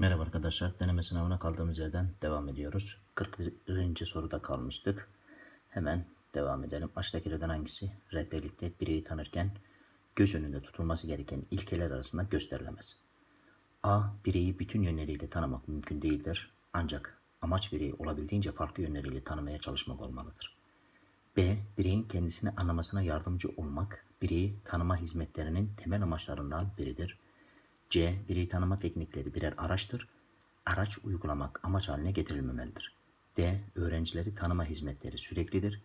Merhaba arkadaşlar. Deneme sınavına kaldığımız yerden devam ediyoruz. 41. soruda kalmıştık. Hemen devam edelim. Aşağıdakilerden hangisi rehberlikte bireyi tanırken göz önünde tutulması gereken ilkeler arasında gösterilemez? A. Bireyi bütün yönleriyle tanımak mümkün değildir. Ancak amaç bireyi olabildiğince farklı yönleriyle tanımaya çalışmak olmalıdır. B. Bireyin kendisini anlamasına yardımcı olmak, bireyi tanıma hizmetlerinin temel amaçlarından biridir. C. Bireyi tanıma teknikleri birer araçtır. Araç uygulamak amaç haline getirilmemelidir. D. Öğrencileri tanıma hizmetleri süreklidir.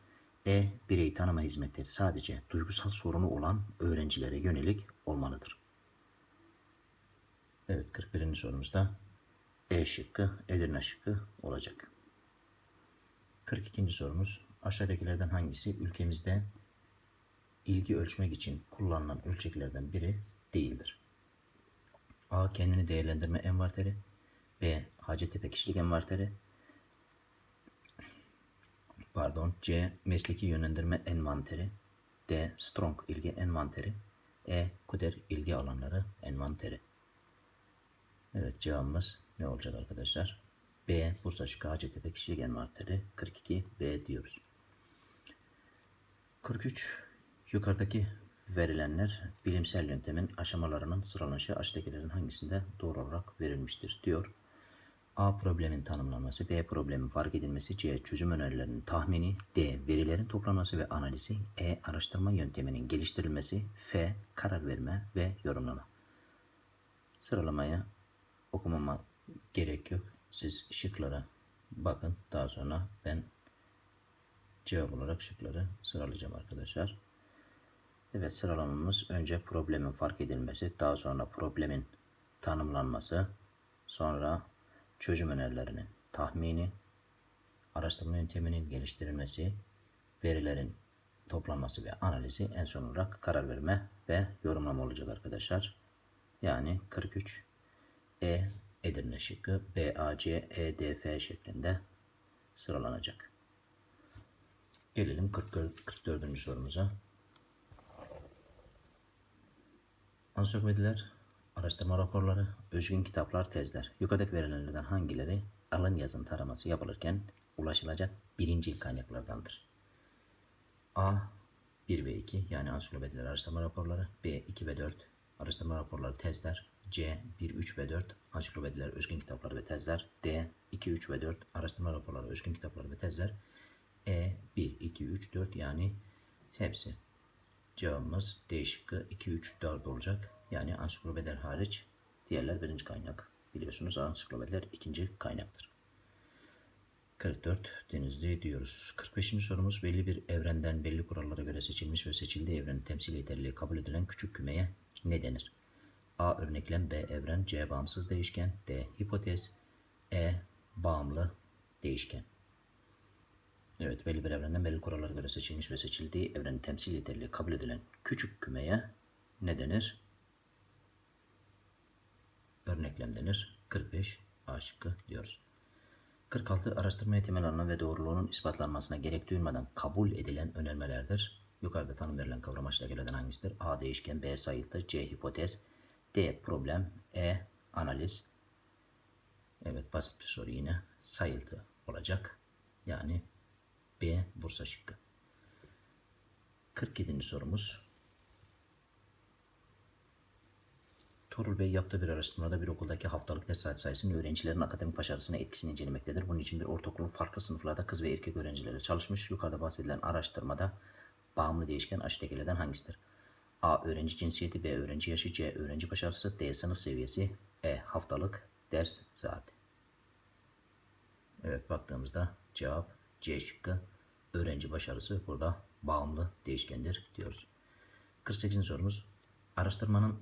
E. Bireyi tanıma hizmetleri sadece duygusal sorunu olan öğrencilere yönelik olmalıdır. Evet 41. sorumuzda E şıkkı, Edirne şıkkı olacak. 42. sorumuz aşağıdakilerden hangisi ülkemizde ilgi ölçmek için kullanılan ölçeklerden biri değildir? A. Kendini değerlendirme envanteri. B. Hacettepe kişilik envanteri. Pardon. C. Mesleki yönlendirme envanteri. D. Strong ilgi envanteri. E. Kuder ilgi alanları envanteri. Evet cevabımız ne olacak arkadaşlar? B. Bursa Şıkkı Hacettepe kişilik envanteri 42 B diyoruz. 43. Yukarıdaki verilenler bilimsel yöntemin aşamalarının sıralanışı aşağıdakilerin hangisinde doğru olarak verilmiştir diyor. A. Problemin tanımlanması, B. Problemin fark edilmesi, C. Çözüm önerilerinin tahmini, D. Verilerin toplanması ve analizi, E. Araştırma yönteminin geliştirilmesi, F. Karar verme ve yorumlama. Sıralamaya okumama gerek yok. Siz şıklara bakın. Daha sonra ben cevap olarak şıkları sıralayacağım arkadaşlar. Evet sıralamamız önce problemin fark edilmesi, daha sonra problemin tanımlanması, sonra çözüm önerilerinin tahmini, araştırma yönteminin geliştirilmesi, verilerin toplanması ve analizi en son olarak karar verme ve yorumlama olacak arkadaşlar. Yani 43 E Edirne şıkkı B, A, C, E, D, F şeklinde sıralanacak. Gelelim 44. 44. sorumuza. Ansiklopediler, araştırma raporları, özgün kitaplar, tezler. Yukarıdaki verilenlerden hangileri alın yazın taraması yapılırken ulaşılacak birinci kaynaklardandır? A. 1 ve 2 yani ansiklopediler araştırma raporları. B. 2 ve 4 araştırma raporları, tezler. C. 1, 3 ve 4 ansiklopediler, özgün kitaplar ve tezler. D. 2, 3 ve 4 araştırma raporları, özgün kitaplar ve tezler. E. 1, 2, 3, 4 yani hepsi. Cevabımız D şıkkı 2, 3, 4 olacak. Yani ansiklopediler hariç diğerler birinci kaynak. Biliyorsunuz ansiklopediler ikinci kaynaktır. 44 Denizli diyoruz. 45. sorumuz belli bir evrenden belli kurallara göre seçilmiş ve seçildiği evrenin temsil yeterliliği kabul edilen küçük kümeye ne denir? A. Örneklem B. Evren C. Bağımsız değişken D. Hipotez E. Bağımlı değişken Evet, belli bir evrenden belli kurallara göre seçilmiş ve seçildiği evrenin temsil yeterliliği kabul edilen küçük kümeye ne denir? Örneklem denir. 45 A diyoruz. 46 araştırmaya temel alınan ve doğruluğunun ispatlanmasına gerek duyulmadan kabul edilen önermelerdir. Yukarıda tanım verilen kavram aşağıdakilerden hangisidir? A. Değişken, B. Sayıltı, C. Hipotez, D. Problem, E. Analiz. Evet basit bir soru yine. Sayıltı olacak. Yani B. Bursa şıkkı. 47. sorumuz. Tuğrul Bey yaptığı bir araştırmada bir okuldaki haftalık ders saat sayısının öğrencilerin akademik başarısına etkisini incelemektedir. Bunun için bir ortaokulun farklı sınıflarda kız ve erkek öğrencileri çalışmış. Yukarıda bahsedilen araştırmada bağımlı değişken aşağıdakilerden hangisidir? A. Öğrenci cinsiyeti, B. Öğrenci yaşı, C. Öğrenci başarısı, D. Sınıf seviyesi, E. Haftalık ders saati. Evet baktığımızda cevap C şıkkı. Öğrenci başarısı burada bağımlı değişkendir diyoruz. 48. sorumuz. Araştırmanın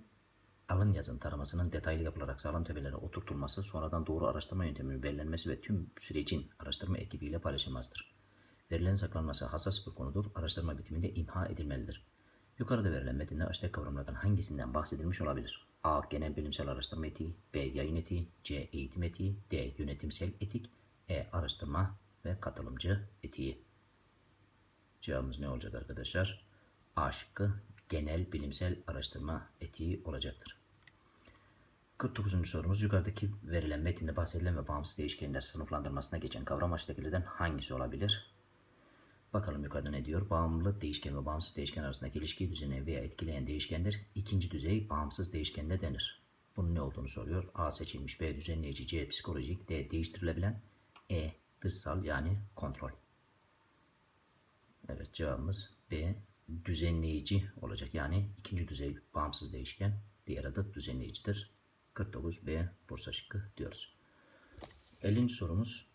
alın yazın taramasının detaylı yapılarak sağlam tepelere oturtulması, sonradan doğru araştırma yönteminin belirlenmesi ve tüm sürecin araştırma ekibiyle paylaşılmasıdır. Verilerin saklanması hassas bir konudur. Araştırma bitiminde imha edilmelidir. Yukarıda verilen metinde aşağıdaki kavramlardan hangisinden bahsedilmiş olabilir? A. Genel bilimsel araştırma etiği, B. Yayın etiği, C. Eğitim etiği, D. Yönetimsel etik, E. Araştırma ve katılımcı etiği. Cevabımız ne olacak arkadaşlar? A şıkkı genel bilimsel araştırma etiği olacaktır. 49. sorumuz yukarıdaki verilen metinde bahsedilen ve bağımsız değişkenler sınıflandırmasına geçen kavram aşağıdakilerden hangisi olabilir? Bakalım yukarıda ne diyor? Bağımlı değişken ve bağımsız değişken arasındaki ilişkiyi düzenleyen veya etkileyen değişkenler ikinci düzey bağımsız değişkenler denir. Bunun ne olduğunu soruyor. A seçilmiş, B düzenleyici, C psikolojik, D değiştirilebilen, E dışsal yani kontrol. Evet cevabımız B düzenleyici olacak. Yani ikinci düzey bağımsız değişken diğer adı düzenleyicidir. 49 B Bursa şıkkı diyoruz. 50. sorumuz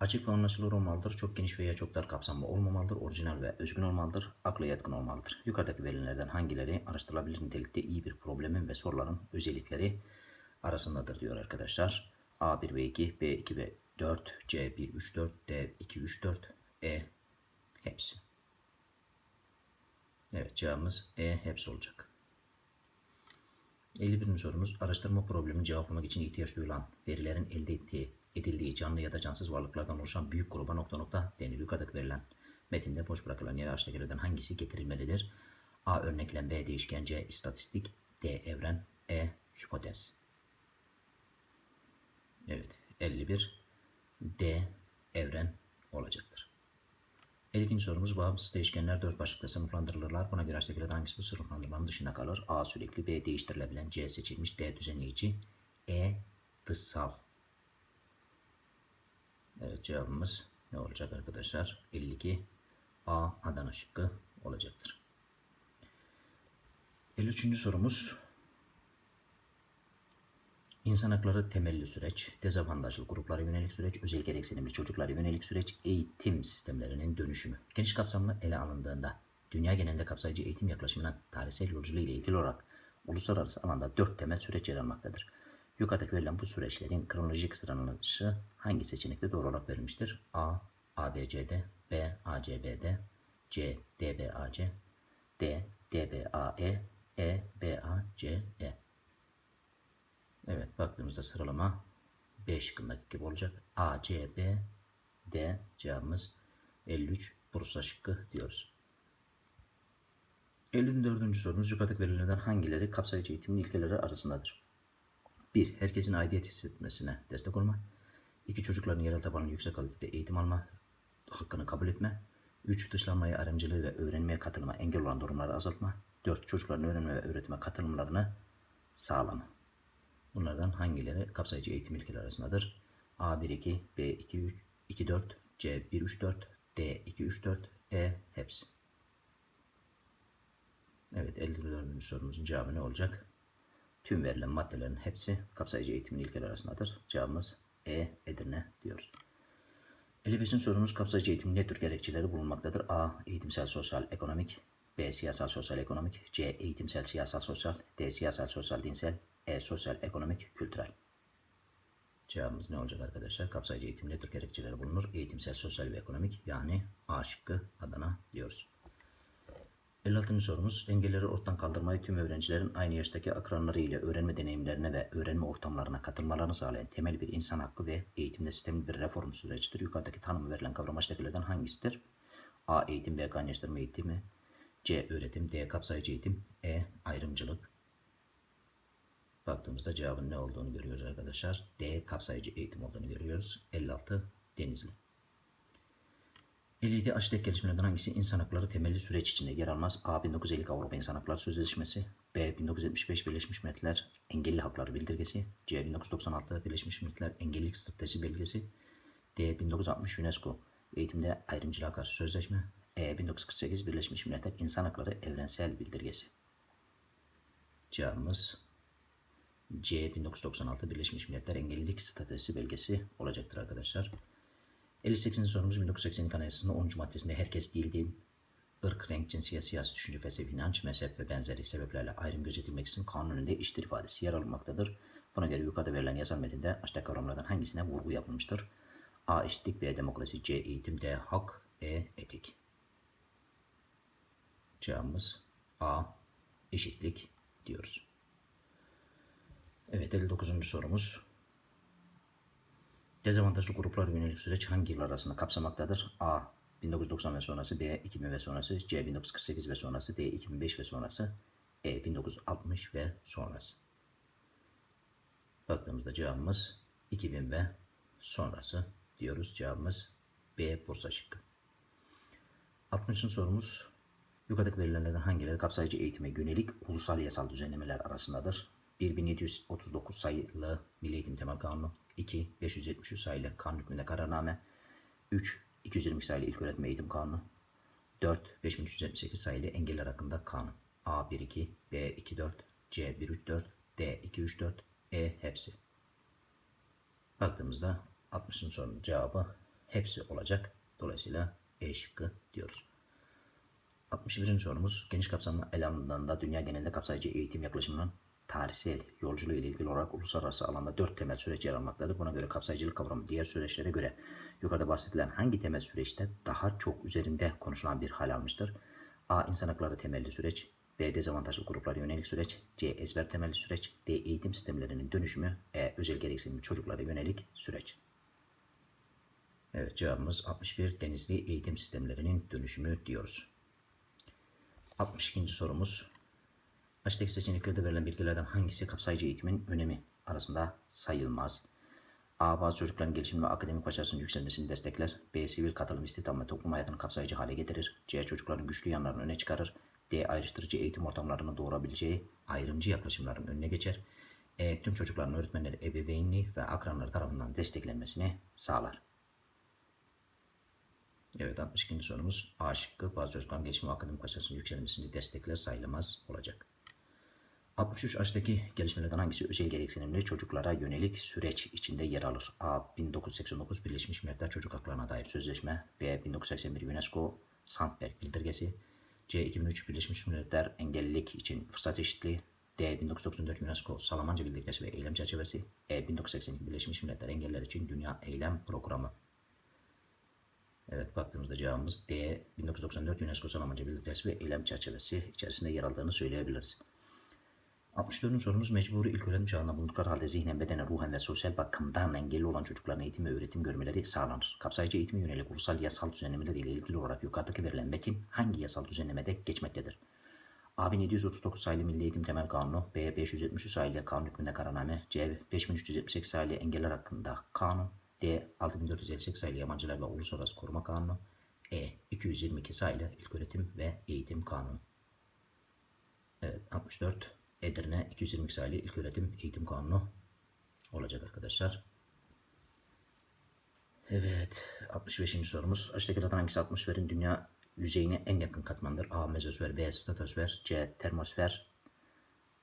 açık ve anlaşılır olmalıdır. Çok geniş veya çok dar kapsamlı olmamalıdır. Orijinal ve özgün olmalıdır. Akla yatkın olmalıdır. Yukarıdaki verilerden hangileri araştırılabilir nitelikte iyi bir problemin ve soruların özellikleri arasındadır diyor arkadaşlar. A1 ve 2, B2 ve 4, C1, 3, 4, D2, 3, 4, E hepsi. Evet cevabımız E hepsi olacak. 51. sorumuz araştırma problemini cevaplamak için ihtiyaç duyulan verilerin elde ettiği, edildiği canlı ya da cansız varlıklardan oluşan büyük gruba nokta nokta denir. Yukarıdaki verilen metinde boş bırakılan yere aşağıdakilerden hangisi getirilmelidir? A. Örneklem B. Değişken C. istatistik D. Evren E. Hipotez Evet 51 D. Evren olacaktır. 52. sorumuz bağımsız değişkenler dört başlıkta sınıflandırılırlar. Buna göre aşağıdakilerden hangisi bu sınıflandırmanın dışına kalır? A sürekli, B değiştirilebilen, C seçilmiş, D düzenleyici, E dışsal. Evet cevabımız ne olacak arkadaşlar? 52 A Adana şıkkı olacaktır. 53. sorumuz İnsan hakları temelli süreç, dezavantajlı gruplara yönelik süreç, özel gereksinimli çocuklara yönelik süreç, eğitim sistemlerinin dönüşümü. Geniş kapsamlı ele alındığında dünya genelinde kapsayıcı eğitim yaklaşımının tarihsel yolculuğu ile ilgili olarak uluslararası alanda dört temel süreç yer almaktadır. Yukarıdaki verilen bu süreçlerin kronolojik sıralanışı hangi seçenekte doğru olarak verilmiştir? A. ABCD B. ACBD C. DBAC D. DBAE E. BACE Evet baktığımızda sıralama B şıkkındaki gibi olacak. A, C, B, D cevabımız 53 Bursa şıkkı diyoruz. 54. sorumuz yukarıdaki verilerden hangileri kapsayıcı eğitimin ilkeleri arasındadır? 1. Herkesin aidiyet hissetmesine destek olma. 2. Çocukların yerel tabanlı yüksek kalitede eğitim alma hakkını kabul etme. 3. Dışlanmayı, ayrımcılığı ve öğrenmeye katılma engel olan durumları azaltma. 4. Çocukların öğrenme ve öğretime katılımlarını sağlama. Bunlardan hangileri kapsayıcı eğitim ilkeleri arasındadır? A12, B23, 24, C134, D234, E hepsi. Evet 54. sorumuzun cevabı ne olacak? Tüm verilen maddelerin hepsi kapsayıcı eğitimin ilkeleri arasındadır. Cevabımız E Edirne diyoruz. 55. sorumuz kapsayıcı eğitimin ne tür gerekçeleri bulunmaktadır? A. Eğitimsel, sosyal, ekonomik. B. Siyasal, sosyal, ekonomik. C. Eğitimsel, siyasal, sosyal. D. Siyasal, sosyal, dinsel. E. Sosyal, ekonomik, kültürel. Cevabımız ne olacak arkadaşlar? Kapsayıcı eğitim ne tür gerekçeleri bulunur? Eğitimsel, sosyal ve ekonomik yani A şıkkı Adana diyoruz. 56. sorumuz engelleri ortadan kaldırmayı tüm öğrencilerin aynı yaştaki akranları ile öğrenme deneyimlerine ve öğrenme ortamlarına katılmalarını sağlayan temel bir insan hakkı ve eğitimde sistemli bir reform sürecidir. Yukarıdaki tanımı verilen kavram aşağıdakilerden hangisidir? A. Eğitim B. Kaynaştırma eğitimi C. Öğretim D. Kapsayıcı eğitim E. Ayrımcılık Baktığımızda cevabın ne olduğunu görüyoruz arkadaşlar. D. Kapsayıcı eğitim olduğunu görüyoruz. 56 Denizli. 57 aşiret gelişmelerden hangisi insan hakları temelli süreç içinde yer almaz? A. 1950 Avrupa İnsan Hakları Sözleşmesi B. 1975 Birleşmiş Milletler Engelli Hakları Bildirgesi C. 1996 Birleşmiş Milletler Engellilik Stratejisi Belgesi D. 1960 UNESCO Eğitimde Ayrımcılığa Karşı Sözleşme E. 1948 Birleşmiş Milletler İnsan Hakları Evrensel Bildirgesi Cevabımız C 1996 Birleşmiş Milletler Engellilik Statüsü belgesi olacaktır arkadaşlar. 58. sorumuz 1980 Anayasası'nın 10. maddesinde herkes değil din, ırk, renk, cinsiyet, siyasi düşünce, felsefe, inanç, mezhep ve benzeri sebeplerle ayrım gözetilmek için kanun önünde eşittir ifadesi yer almaktadır. Buna göre yukarıda verilen yasal metinde aşağıdaki kavramlardan hangisine vurgu yapılmıştır? A. Eşitlik B. Demokrasi C. Eğitim D. Hak E. Etik Cevabımız A. Eşitlik diyoruz. Evet 59. sorumuz. Dezavantajlı gruplar yönelik süreç hangi yıl arasında kapsamaktadır? A. 1990 ve sonrası, B. 2000 ve sonrası, C. 1948 ve sonrası, D. 2005 ve sonrası, E. 1960 ve sonrası. Baktığımızda cevabımız 2000 ve sonrası diyoruz. Cevabımız B Bursa şıkkı. 60. sorumuz yukarıdaki verilerden hangileri kapsayıcı eğitime yönelik ulusal yasal düzenlemeler arasındadır? 1739 sayılı Milli Eğitim Temel Kanunu 2. 573 sayılı Kanun hükmünde kararname 3. 220 sayılı İlköğretim Eğitim Kanunu 4. 5378 sayılı Engeller Hakkında Kanun A12, B24, C134, D234, E hepsi. Baktığımızda 60. sorunun cevabı hepsi olacak. Dolayısıyla E şıkkı diyoruz. 61. sorumuz geniş kapsamlı ele alındığında dünya genelinde kapsayıcı eğitim yaklaşımının tarihsel yolculuğu ile ilgili olarak uluslararası alanda dört temel süreç yer almaktadır. Buna göre kapsayıcılık kavramı diğer süreçlere göre yukarıda bahsedilen hangi temel süreçte daha çok üzerinde konuşulan bir hal almıştır? A. İnsan hakları temelli süreç. B. Dezavantajlı gruplara yönelik süreç. C. Ezber temelli süreç. D. Eğitim sistemlerinin dönüşümü. E. Özel gereksinimli çocuklara yönelik süreç. Evet cevabımız 61 denizli eğitim sistemlerinin dönüşümü diyoruz. 62. sorumuz. Aşağıdaki seçeneklerde verilen bilgilerden hangisi kapsayıcı eğitimin önemi arasında sayılmaz? A. Bazı çocukların gelişim ve akademik başarısının yükselmesini destekler. B. Sivil katılım, istihdam ve toplum hayatını kapsayıcı hale getirir. C. Çocukların güçlü yanlarını öne çıkarır. D. Ayrıştırıcı eğitim ortamlarını doğurabileceği ayrımcı yaklaşımların önüne geçer. E. Tüm çocukların öğretmenleri, ebeveynliği ve akranları tarafından desteklenmesini sağlar. Evet 62. sorumuz A şıkkı bazı çocukların gelişim ve akademik başarısının yükselmesini destekler sayılamaz olacak. 63 aşağıdaki gelişmelerden hangisi özel gereksinimli çocuklara yönelik süreç içinde yer alır? A. 1989 Birleşmiş Milletler Çocuk Haklarına dair Sözleşme B. 1981 UNESCO Sandberg Bildirgesi C. 2003 Birleşmiş Milletler Engellilik için Fırsat Eşitliği D. 1994 UNESCO Salamanca Bildirgesi ve Eylem Çerçevesi E. 1982 Birleşmiş Milletler Engeller için Dünya Eylem Programı Evet baktığımızda cevabımız D. 1994 UNESCO Salamanca Bildirgesi ve Eylem Çerçevesi içerisinde yer aldığını söyleyebiliriz. 64. sorumuz mecburi ilköğretim çağında bulundukları halde zihnen, bedenen, ruhen ve sosyal bakımdan engelli olan çocukların eğitim ve öğretim görmeleri sağlanır. Kapsayıcı eğitime yönelik ulusal yasal düzenlemeler ile ilgili olarak yukarıdaki verilen metin hangi yasal düzenlemede geçmektedir? A 1739 sayılı Milli Eğitim Temel Kanunu, B 573 sayılı Kanun hükmünde kararname, C 5378 sayılı Engeller Hakkında Kanun, D 6458 sayılı Yabancılar ve Uluslararası Koruma Kanunu, E 222 sayılı İlköğretim ve Eğitim Kanunu. Evet 64 Edirne 222 sayılı İlköğretim Eğitim Kanunu olacak arkadaşlar. Evet 65. sorumuz. Aşağıdakilerden hangisi atmosferin dünya yüzeyine en yakın katmandır? A. Mezosfer B. Stratosfer C. Termosfer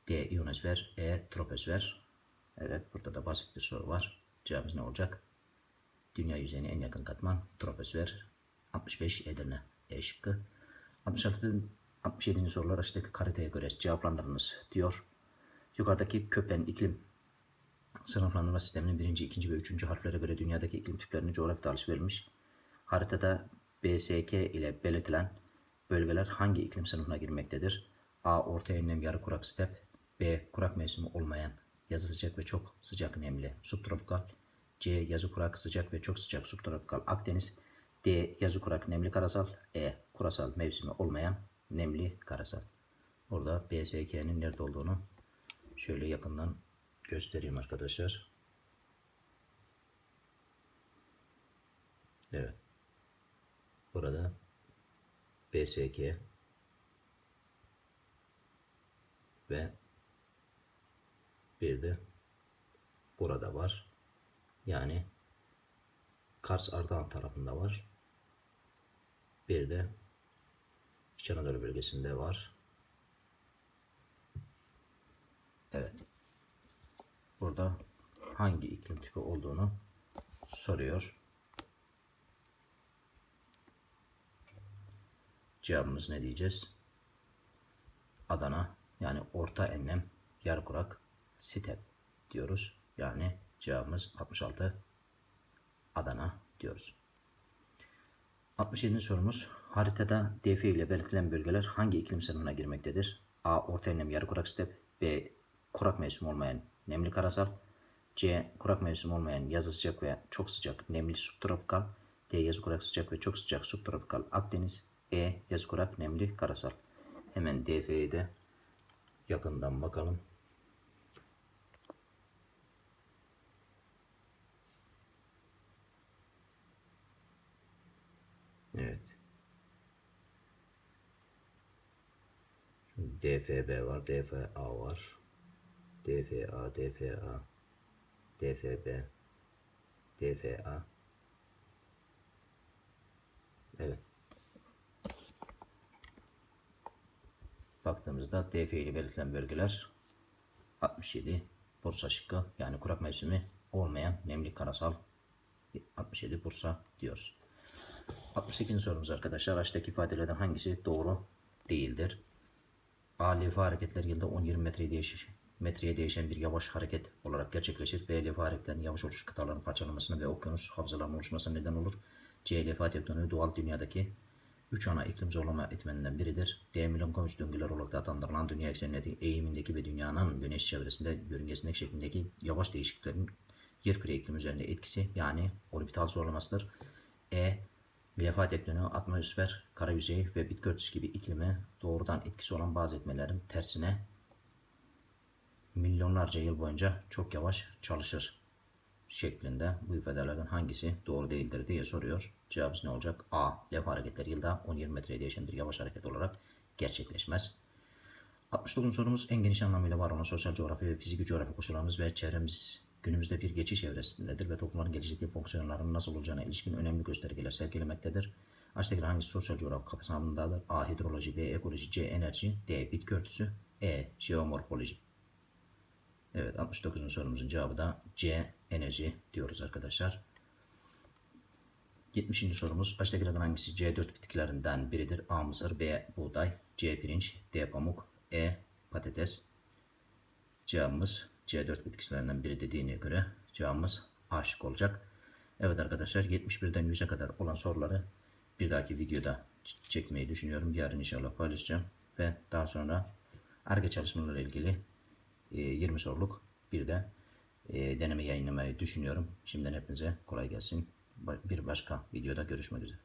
D. İyonosfer E. Troposfer Evet burada da basit bir soru var. Cevabımız ne olacak? Dünya yüzeyine en yakın katman troposfer 65 Edirne E şıkkı. 66 67. sorular aşağıdaki haritaya göre cevaplandırınız diyor. Yukarıdaki Köppen iklim sınıflandırma sisteminin birinci, ikinci ve üçüncü harflere göre dünyadaki iklim tiplerinin coğrafi dağılışı verilmiş. Haritada BSK ile belirtilen bölgeler hangi iklim sınıfına girmektedir? A. Orta enlem yarı kurak step B. Kurak mevsimi olmayan yazı sıcak ve çok sıcak nemli subtropikal C. Yazı kurak sıcak ve çok sıcak subtropikal Akdeniz D. Yazı kurak nemli karasal E. Kurasal mevsimi olmayan nemli karasal. Burada BSK'nin nerede olduğunu şöyle yakından göstereyim arkadaşlar. Evet. Burada BSK ve bir de burada var. Yani Kars Ardahan tarafında var. Bir de Anadolu bölgesinde var. Evet. Burada hangi iklim tipi olduğunu soruyor. Cevabımız ne diyeceğiz? Adana yani orta enlem yarı kurak step diyoruz. Yani cevabımız 66 Adana diyoruz. 67. sorumuz. Haritada DF ile belirtilen bölgeler hangi iklim sınıfına girmektedir? A. Orta enlem yarı kurak step. B. Kurak mevsim olmayan nemli karasal. C. Kurak mevsim olmayan yazı sıcak ve çok sıcak nemli subtropikal. D. Yazı kurak sıcak ve çok sıcak subtropikal Akdeniz. E. Yazı kurak nemli karasal. Hemen DF'ye de yakından bakalım. DFB var, DFA var. DFA, DFA, DFB, DFA. Evet. Baktığımızda DF ile belirtilen bölgeler 67 Bursa şıkkı yani kurak mevsimi olmayan nemli karasal 67 Bursa diyoruz. 68. sorumuz arkadaşlar. Aşağıdaki ifadelerden hangisi doğru değildir? A. Hareketler yılda 10-20 metreye, değiş metreye değişen bir yavaş hareket olarak gerçekleşir. B. Hareketlerin yavaş oluş kıtaların parçalanmasına ve okyanus havzalarının oluşmasına neden olur. C. Levha tektoniği doğal dünyadaki 3 ana iklim zorlama etmeninden biridir. D. Milankovic döngüler olarak da adlandırılan dünya eksenindeki eğimindeki ve dünyanın güneş çevresinde yörüngesindeki şeklindeki yavaş değişikliklerin yer küre iklim üzerinde etkisi yani orbital zorlamasıdır. E. Levha tektoniği atmosfer, kara yüzey ve bitki gibi iklime doğrudan etkisi olan bazı etmelerin tersine milyonlarca yıl boyunca çok yavaş çalışır şeklinde bu ifadelerden hangisi doğru değildir diye soruyor. Cevabımız ne olacak? A. Levha hareketleri yılda 10-20 metreye değişen bir yavaş hareket olarak gerçekleşmez. 69. sorumuz en geniş anlamıyla var olan sosyal coğrafya ve fiziki coğrafya koşullarımız ve çevremiz günümüzde bir geçiş evresindedir ve toplumların gelecekteki fonksiyonlarının nasıl olacağına ilişkin önemli göstergeler sergilemektedir. Aşağıdaki hangisi sosyal coğrafya kapsamındadır? A. Hidroloji, B. Ekoloji, C. Enerji, D. Bitki örtüsü, E. Jeomorfoloji. Evet 69. sorumuzun cevabı da C. Enerji diyoruz arkadaşlar. 70. sorumuz aşağıdakilerden hangisi C4 bitkilerinden biridir? A. Mısır, B. Buğday, C. Pirinç, D. Pamuk, E. Patates. Cevabımız C4 bitkilerinden biri dediğine göre cevabımız A şık olacak. Evet arkadaşlar 71'den 100'e kadar olan soruları bir dahaki videoda çekmeyi düşünüyorum. Yarın inşallah paylaşacağım. Ve daha sonra ARGE çalışmalarıyla ilgili 20 soruluk bir de e, deneme yayınlamayı düşünüyorum. Şimdiden hepinize kolay gelsin. Bir başka videoda görüşmek üzere.